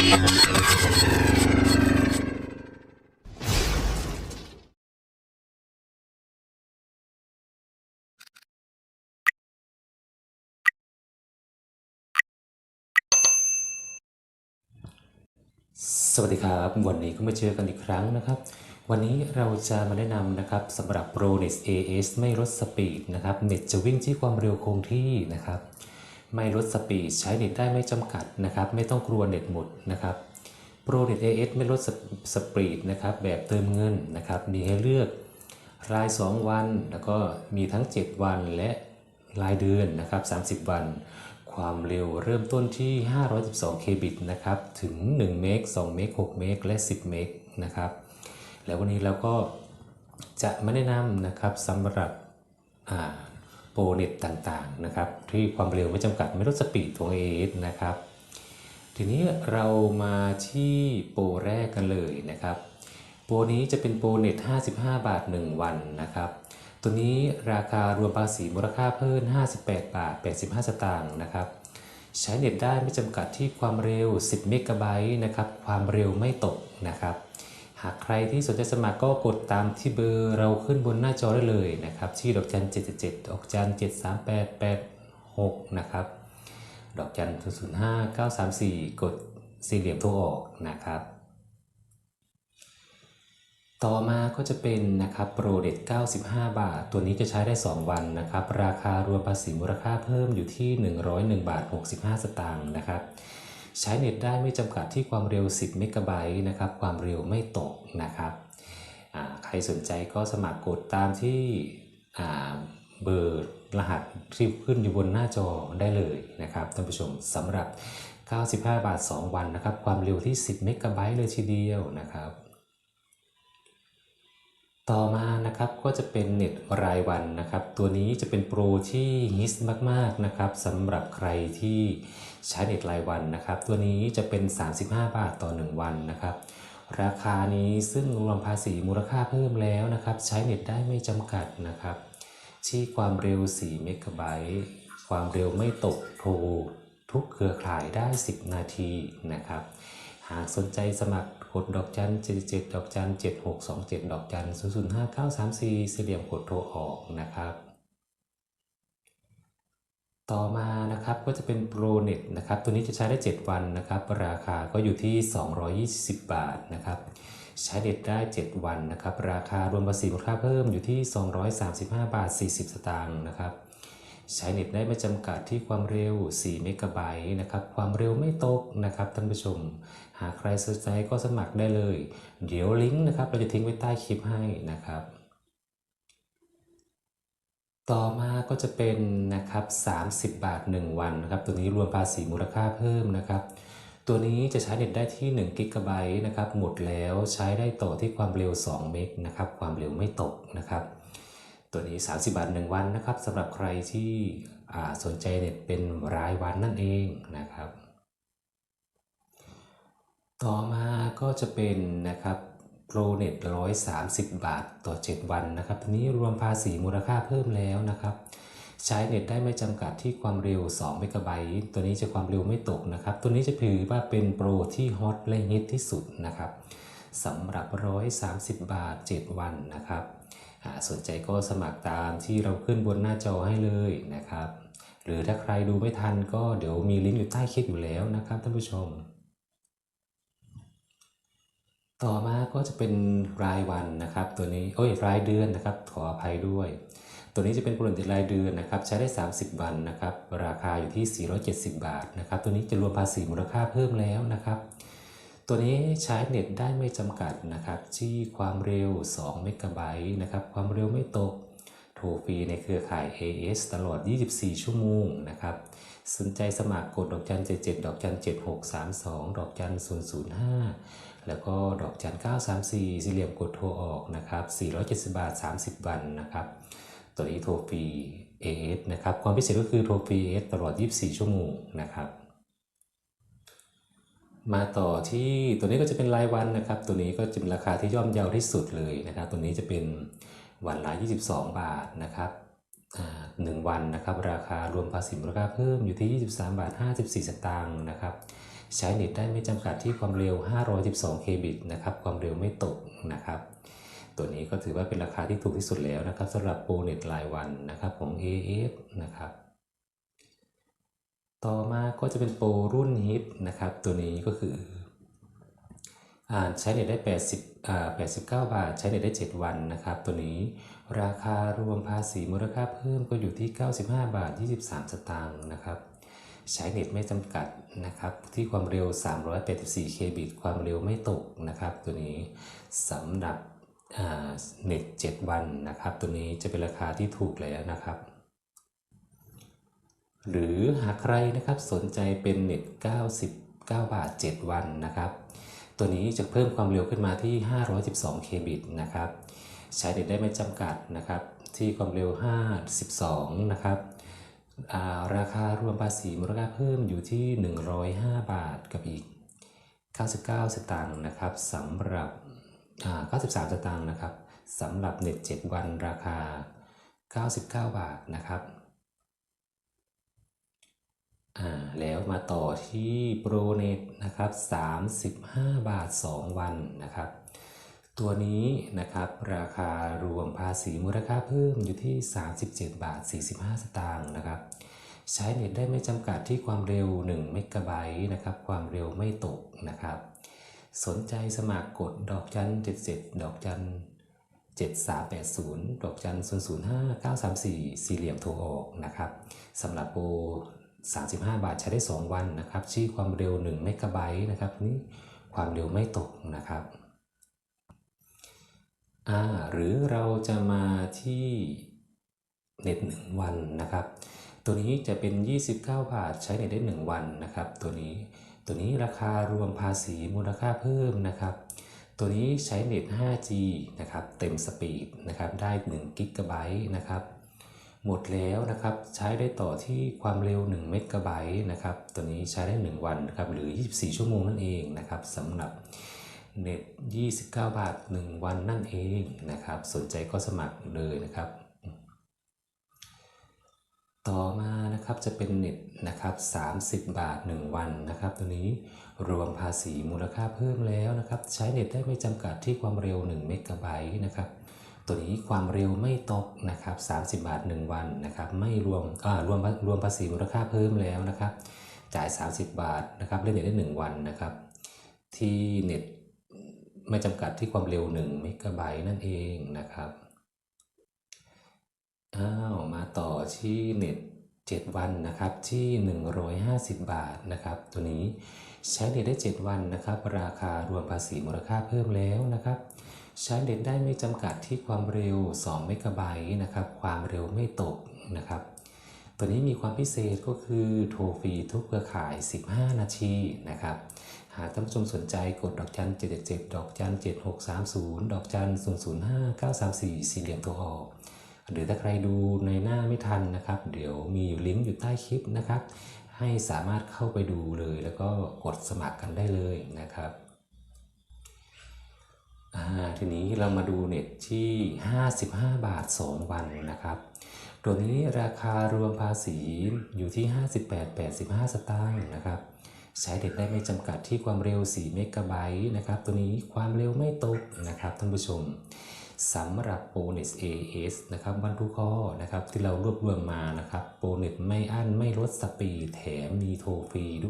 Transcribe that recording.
สวัสดีครับ วันนี้ก็มาเจอกันอีกครั้งนะครับ วันนี้เราจะมาแนะนำนะครับสำหรับ p r o n e t AS ไม่ลดสปีดนะครับเน็ตจะวิ่งที่ความเร็วคงที่นะครับ ไม่ลดสปีดใช้เน็ตได้ไม่จำกัดนะครับ ไม่ต้องกลัวเน็ตหมดนะครับ p r o n e t AS ไม่ลดสปีดนะครับ แบบเติมเงินนะครับ มีให้เลือกราย 2 วัน แล้วก็มีทั้ง 7 วันและรายเดือนนะครับ 30 วัน ความเร็วเริ่มต้นที่ 512 k b i t นะครับ ถึง 1 เมก 2 เมก 6 เมก และ 10 เมกนะครับ แล้ววันนี้เราก็จะมาแนะนำนะครับสำหรับ โปรเน็ตต่างๆนะครับที่ความเร็วไม่จำกัดไม่ลดสปีดของ AS นะครับ ทีนี้เรามาที่โปรแรกกันเลยนะครับ โปรนี้จะเป็นโปรเน็ต55 บาท 1 วันนะครับ ตัวนี้ราคารวมภาษีมูลค่าเพิ่ม 58 บาท 85 สตางค์นะครับ ใช้เน็ตได้ไม่จำกัดที่ความเร็ว 10 เมกะไบต์นะครับ ความเร็วไม่ตกนะครับ หากใครที่สนใจสมัครก็กดตามที่เบอร์เราขึ้นบนหน้าจอได้เลยนะครับที่ดอกจัน777 ดอกจัน 73886 นะครับ ดอกจัน 005 934 กดสี่เหลี่ยมโทรออกนะครับ ต่อมาก็จะเป็นนะครับโปรเด็ด95 บาท ตัวนี้จะใช้ได้ 2 วันนะครับ ราคารวมภาษีมูลค่าเพิ่มอยู่ที่ 101 บาท 65 สตางค์นะครับ ใช้เน็ตได้ไม่จำกัดที่ความเร็ว 10 เมกะไบต์นะครับ ความเร็วไม่ตกนะครับใครสนใจก็สมัครกดตามที่เบอร์รหัสที่ขึ้นอยู่บนหน้าจอได้เลยนะครับท่านผู้ชมสำหรับ 95 บาท 2 วันนะครับ ความเร็วที่ 10 เมกะไบต์เลยทีเดียวนะครับ ต่อมานะครับก็จะเป็นเน็ตรายวันนะครับ ตัวนี้จะเป็นโปรที่ฮิตมากๆนะครับสำหรับใครที่ใช้เน็ตรายวันนะครับ ตัวนี้จะเป็น 35 บาทต่อ 1 วันนะครับ ราคานี้ซึ่งรวมภาษีมูลค่าเพิ่มแล้วนะครับ ใช้เน็ตได้ไม่จำกัดนะครับ ที่ความเร็ว 4 เมกะไบต์ความเร็วไม่ตกโทรทุกเครือข่ายได้ 10 นาทีนะครับ หากสนใจสมัคร กดดอกจัน77ดดอกจัน7627ดดอกจัน005934สี่เหลี่ยมกดโทรออกนะครับต่อมานะครับก็จะเป็นโปรเน็ตนะครับตัวนี้จะใช้ได้ 7 วันนะครับราคาก็อยู่ที่ 220 บาทนะครับใช้เน็ตได้ 7 วันนะครับราคารวมภาษีมูลค่าเพิ่มอยู่ที่ 235 บาท 40 สตางค์นะครับ ใช้เน็ตได้ไม่จำกัดที่ความเร็ว 4 เมกะไบต์นะครับ ความเร็วไม่ตกนะครับท่านผู้ชม หากใครสนใจก็สมัครได้เลย เดี๋ยวลิงก์นะครับเราจะทิ้งไว้ใต้คลิปให้นะครับ ต่อมาก็จะเป็นนะครับ 30 บาท 1 วันนะครับ ตัวนี้รวมภาษีมูลค่าเพิ่มนะครับตัวนี้จะใช้เน็ตได้ที่1กิกะไบต์นะครับ หมดแล้วใช้ได้ต่อที่ความเร็ว 2 เมกนะครับ ความเร็วไม่ตกนะครับ ตัวนี้ 30 บาท 1 วันนะครับสำหรับใครที่สนใจเน็ตเป็นรายวันนั่นเองนะครับ ต่อมาก็จะเป็นนะครับโปรเน็ต130บาทต่อ 7 วันนะครับทีนี้รวมภาษีมูลค่าเพิ่มแล้วนะครับ ใช้เน็ตได้ไม่จำกัดที่ความเร็ว2เมกะไบต์ตัวนี้จะความเร็วไม่ตกนะครับ ตัวนี้จะถือว่าเป็นโปรที่ฮอตและฮิตที่สุดนะครับสำหรับ 130 บาท 7 วันนะครับ สนใจก็สมัครตามที่เราขึ้นบนหน้าจอให้เลยนะครับ หรือถ้าใครดูไม่ทันก็เดี๋ยวมีลิงก์อยู่ใต้คลิปอยู่แล้วนะครับท่านผู้ชม ต่อมาก็จะเป็นรายวันนะครับ ตัวนี้โอ้ยรายเดือนนะครับ ขออภัยด้วย ตัวนี้จะเป็นโปรติรายเดือนนะครับ ใช้ได้ 30 วันนะครับ ราคาอยู่ที่ 470 บาทนะครับ ตัวนี้จะรวมภาษีมูลค่าเพิ่มแล้วนะครับ ตัวนี้ใช้เน็ตได้ไม่จำกัดนะครับที่ความเร็ว2เมกะไบต์นะครับความเร็วไม่ตกโทรฟรีในเครือข่าย AS ตลอด 24 ชั่วโมงนะครับสนใจสมัครกดดอกจัน 77 ดอกจัน 7632 ดอกจัน 005 แล้วก็ดอกจัน 934 สี่เหลี่ยมกดโทรออกนะครับ 470 บาท 30 วันนะครับ ตัวนี้โทรฟรี AS นะครับ ความพิเศษก็คือโทรฟรี AS ตลอด 24 ชั่วโมงนะครับ มาต่อที่ตัวนี้ก็จะเป็นรายวันนะครับ ตัวนี้ก็จะเป็นราคาที่ย่อมเยาที่สุดเลยนะครับ ตัวนี้จะเป็นวันละ 22 บาทนะครับอ่าหนึ่งวันนะครับ ราคารวมภาษีมูลค่าเพิ่มอยู่ที่ 23 บาท 54 สตางค์นะครับ ใช้เน็ตได้ไม่จำกัดที่ความเร็ว 512 k b i t นะครับ ความเร็วไม่ตกนะครับ ตัวนี้ก็ถือว่าเป็นราคาที่ถูกที่สุดแล้วนะครับสำหรับโปรเน็ตรายวันนะครับของ AS นะครับ ต่อมาก็จะเป็นโปรรุ่นฮิตนะครับ ตัวนี้ก็คืออ่าใช้เน็ตได้ 80อ่า89 บาท ใช้เน็ตได้ 7 วันนะครับ ตัวนี้ราคารวมภาษีมูลค่าเพิ่มก็อยู่ที่ 95 บาท 23 สตางค์นะครับ ใช้เน็ตไม่จำกัดนะครับ ที่ความเร็ว 384 k b i t ความเร็วไม่ตกนะครับ ตัวนี้สำหรับอ่าเน็ต 7 วันนะครับ ตัวนี้จะเป็นราคาที่ถูกแล้วนะครับ หรือหากใครนะครับสนใจเป็นเน็ต 99 บาท 7 วันนะครับ ตัวนี้จะเพิ่มความเร็วขึ้นมาที่ 512 k b i t นะครับ ใช้เน็ตได้ไม่จำกัดนะครับ ที่ความเร็ว 52 นะครับาราคารวมภาษีมูลค่าเพิ่มอยู่ที่ 105 บาทกับอีก 99 สตางค์นะครับสำหรับอ่า93 สตางค์นะครับสำหรับเน็ต 7 วันราคา 99 บาทนะครับ อ่า แล้วมาต่อที่โปรเน็ตนะครับ35 บาท 2 วันนะครับ ตัวนี้นะครับราคารวมภาษีมูลค่าเพิ่มอยู่ที่ 37 บาท 45 สตางค์นะครับใช้เน็ตได้ไม่จำกัดที่ความเร็ว1เมกะไบต์นะครับความเร็วไม่ตกนะครับ สนใจสมัครกดดอกจัน77 ดอกจัน7380 ดอกจัน005 934 สี่เหลี่ยมโทรออกนะครับสำหรับโปร 35 บาทใช้ได้ 2 วันนะครับชี้ความเร็ว1เมกะไบต์นะครับนี่ความเร็วไม่ตกนะครับอ่าหรือเราจะมาที่เน็ต1วันนะครับ ตัวนี้จะเป็น 29 บาทใช้เน็ตได้ 1 วันนะครับ ตัวนี้ตัวนี้ราคารวมภาษีมูลค่าเพิ่มนะครับ ตัวนี้ใช้เน็ต 5G นะครับ เต็มสปีดนะครับได้1กิกะไบต์นะครับ หมดแล้วนะครับใช้ได้ต่อที่ความเร็ว1เมกะไบต์นะครับตัวนี้ใช้ได้ 1 วันนะครับหรือ 24 ชั่วโมงนั่นเองนะครับสำหรับเน็ต29 บาท 1 วันนั่นเองนะครับสนใจก็สมัครเลยนะครับ ต่อมานะครับจะเป็นเน็ตนะครับ30 บาท 1 วันนะครับตัวนี้รวมภาษีมูลค่าเพิ่มแล้วนะครับใช้เน็ตได้ไม่จำกัดที่ความเร็ว1เมกะไบต์นะครับ ตัวนี้ความเร็วไม่ตกนะครับ30 บาท 1 วันนะครับไม่รวมอ่ารวมรวมภาษีมูลค่าเพิ่มแล้วนะครับจ่าย 30 บาทนะครับเล่นเน็ตได้ 1 วันนะครับที่เน็ตไม่จำกัดที่ความเร็ว1เมกะไบต์นั่นเองนะครับอ้าวมาต่อที่เน็ต7 วันนะครับที่ 150 บาทนะครับตัวนี้ใช้เน็ตได้ 7 วันนะครับราคารวมภาษีมูลค่าเพิ่มแล้วนะครับ ใช้เน็ตได้ไม่จำกัดที่ความเร็ว2เมกะไบต์นะครับ ความเร็วไม่ตกนะครับ ตัวนี้มีความพิเศษก็คือโทรฟรีทุกเครือข่าย 15 นาทีนะครับ หากท่านผู้ชมสนใจกดดอกจัน777 ดอกจัน7630 ดอกจัน005 934 สี่เหลี่ยมโทรออกหรือถ้าใครดูในหน้าไม่ทันนะครับ เดี๋ยวมีอยู่ลิงก์อยู่ใต้คลิปนะครับ ให้สามารถเข้าไปดูเลยแล้วก็กดสมัครกันได้เลยนะครับ ทีนี้เรามาดูเน็ตที่ 55 บาท 2 วันนะครับ ตัวนี้ราคารวมภาษีอยู่ที่ 58.85 สตางค์นะครับ ใช้เด็ดได้ไม่จำกัดที่ความเร็ว 4 เมกะไบต์นะครับ ตัวนี้ความเร็วไม่ตกนะครับท่านผู้ชมสำหรับโปรเน็ต AS นะครับบรรทุกข้อนะครับที่เรารวบรวมมานะครับโปรเน็ตไม่อั้นไม่ลดสปีดแถมมีโทรฟรีด้วย